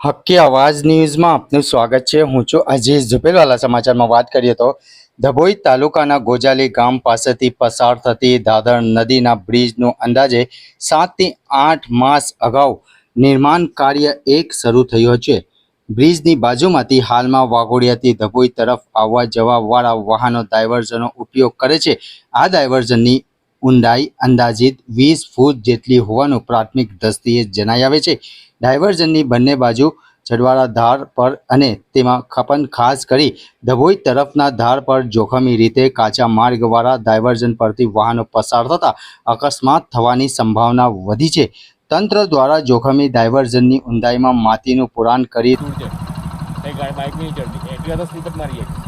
હક્કી અવાજ ન્યૂઝમાં આપનું સ્વાગત છે. હું છું અજીઝ ઝુપેલવાલા. સમાચારમાં વાત કરીએ તો ધભોઈ તાલુકાના ગોજાલી ગામ પાસેથી પસાર થતી દાદર નદીના બ્રિજનું અંદાજે સાતથી આઠ માસ અગાઉ નિર્માણ કાર્ય એક શરૂ થયું છે બ્રિજની બાજુમાંથી હાલમાં વાઘોડિયાથી ધભોઈ તરફ આવવા જવાવાળા વાહનો ડાયવર્ઝનનો ઉપયોગ કરે છે. આ ડાયવર્ઝનની ઊંડાઈ, અંદાજિત વીસ ફૂટ જેટલી હોવાનું પ્રાથમિક દ્રષ્ટિએ જણાઈ આવે છે. ડાયવર્ઝનની બંને બાજુ ચડવાળા ધાર પર અને તેમાં ખપન ખાસ કરી ધભોઈ તરફના ધાર પર જોખમી રીતે કાચા માર્ગવાળા ડાયવર્ઝન પરથી વાહનો પસાર થતા અકસ્માત થવાની સંભાવના વધી છે. તંત્ર દ્વારા જોખમી ડાયવર્ઝનની ઊંડાઈમાં માટીનું પુરાણ કરી બાઇક નહીં ચડતી.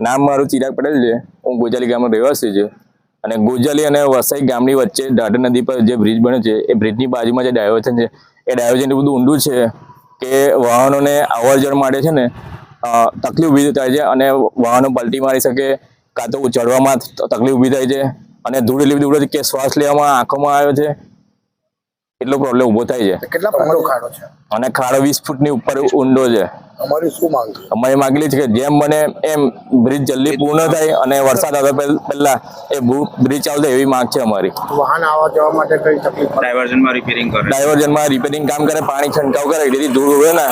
નામ મારું ચિરાગ પટેલ છે. હું ગોજાલી ગામનો રહેવાસી છું. અને ગોજાલી અને વસાઈ ગામની વચ્ચે ઢાઢર નદી પર જે બ્રિજ બન્યો છે એ બ્રિજની બાજુમાં જે ડાયવર્જન છે એ ડાયવર્જન બધું ઊંડું છે કે વાહનોને અવર જવર માટે છે ને તકલીફ ઊભી થાય છે અને વાહનો પલટી મારી શકે કાં તો ચડવામાં તકલીફ ઊભી થાય છે અને ધૂળ એટલી બધી ઉડે છે કે શ્વાસ લેવામાં આંખોમાં આવે છે. એટલો પ્રોબ્લેમ ઊભો થાય છે. કેટલા ખાડો છે? અને ખાડો વીસ ફૂટની ઉપર ઊંડો છે. અમારી શું માંગ અમારી માંગણી છે કે જેમ બને એમ બ્રિજ જલ્દી પૂર્ણ થાય અને વરસાદ આવે પહેલ- એ બ્રિજ ચાલુ એવી માંગ છે અમારી. વાહન આવવા જવા માટે કઈ તકલીફ પડે? ડાયવર્ઝનમાં રિપેરિંગ કામ કરે પાણી છંટકાવ કરે જેથી ધૂળ ઉડે ને.